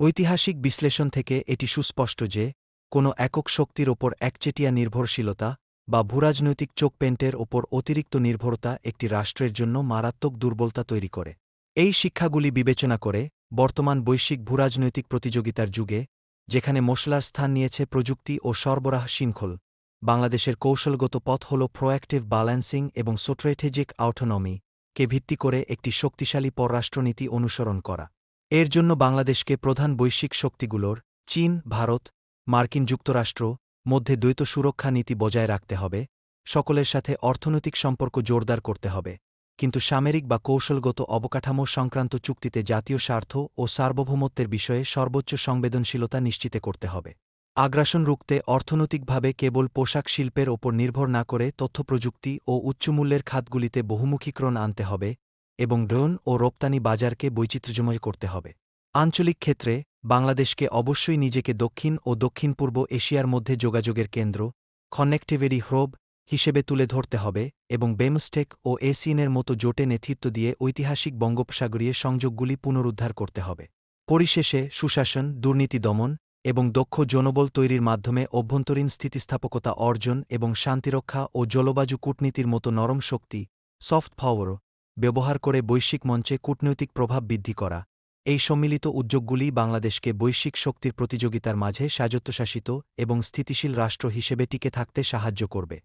ঐতিহাসিক বিশ্লেষণ থেকে এটি সুস্পষ্ট যে, কোনো একক শক্তির ওপর একচেটিয়া নির্ভরশীলতা বা ভূরাজনৈতিক চোখপেন্টের ওপর অতিরিক্ত নির্ভরতা একটি রাষ্ট্রের জন্য মারাত্মক দুর্বলতা তৈরি করে। এই শিক্ষাগুলি বিবেচনা করে বর্তমান বৈশ্বিক ভূরাজনৈতিক প্রতিযোগিতার যুগে, যেখানে মশলার স্থান নিয়েছে প্রযুক্তি ও সরবরাহ শৃঙ্খল, বাংলাদেশের কৌশলগত পথ হল প্রোঅ্যাক্টিভ ব্যালেন্সিং এবং স্ট্র্যাটেজিক অটোনমি কে ভিত্তি করে একটি শক্তিশালী পররাষ্ট্রনীতি অনুসরণ করা। এর জন্য বাংলাদেশকে প্রধান বৈশ্বিক শক্তিগুলোর চীন, ভারত, মার্কিন যুক্তরাষ্ট্র, মধ্যে দ্বৈত সুরক্ষা নীতি বজায় রাখতে হবে, সকলের সাথে অর্থনৈতিক সম্পর্ক জোরদার করতে হবে। কিন্তু সামরিক বা কৌশলগত অবকাঠামো সংক্রান্ত চুক্তিতে জাতীয় স্বার্থ ও সার্বভৌমত্বের বিষয়ে সর্বোচ্চ সংবেদনশীলতা নিশ্চিত করতে হবে। আগ্রাসন রুখতে অর্থনৈতিকভাবে কেবল পোশাক শিল্পের ওপর নির্ভর না করে তথ্যপ্রযুক্তি ও উচ্চমূল্যের খাতগুলিতে বহুমুখীকরণ আনতে হবে এবং ড্রোন ও রপ্তানি বাজারকে বৈচিত্র্যময় করতে হবে। আঞ্চলিক ক্ষেত্রে, বাংলাদেশকে অবশ্যই নিজেকে দক্ষিণ ও দক্ষিণ পূর্ব এশিয়ার মধ্যে যোগাযোগের কেন্দ্র কনেক্টিভিটি হ্রব হিসেবে তুলে ধরতে হবে এবং বেমস্টেক ও এসিএনের মতো জোটে নেতৃত্ব দিয়ে ঐতিহাসিক বঙ্গোপসাগরীয় সংযোগগুলি পুনরুদ্ধার করতে হবে। পরিশেষে, সুশাসন, দুর্নীতি দমন এবং দক্ষ জনবল তৈরির মাধ্যমে অভ্যন্তরীণ স্থিতিস্থাপকতা অর্জন এবং শান্তিরক্ষা ও জলবায়ু কূটনীতির মতো নরম শক্তি সফট পাওয়ার ব্যবহার করে বৈশ্বিক মঞ্চে কূটনৈতিক প্রভাব বৃদ্ধি করা। এই সম্মিলিত উদ্যোগগুলি বাংলাদেশকে বৈশ্বিক শক্তির প্রতিযোগিতার মাঝে স্বায়ত্তশাসিত এবং স্থিতিশীল রাষ্ট্র হিসেবে টিকে থাকতে সাহায্য করবে।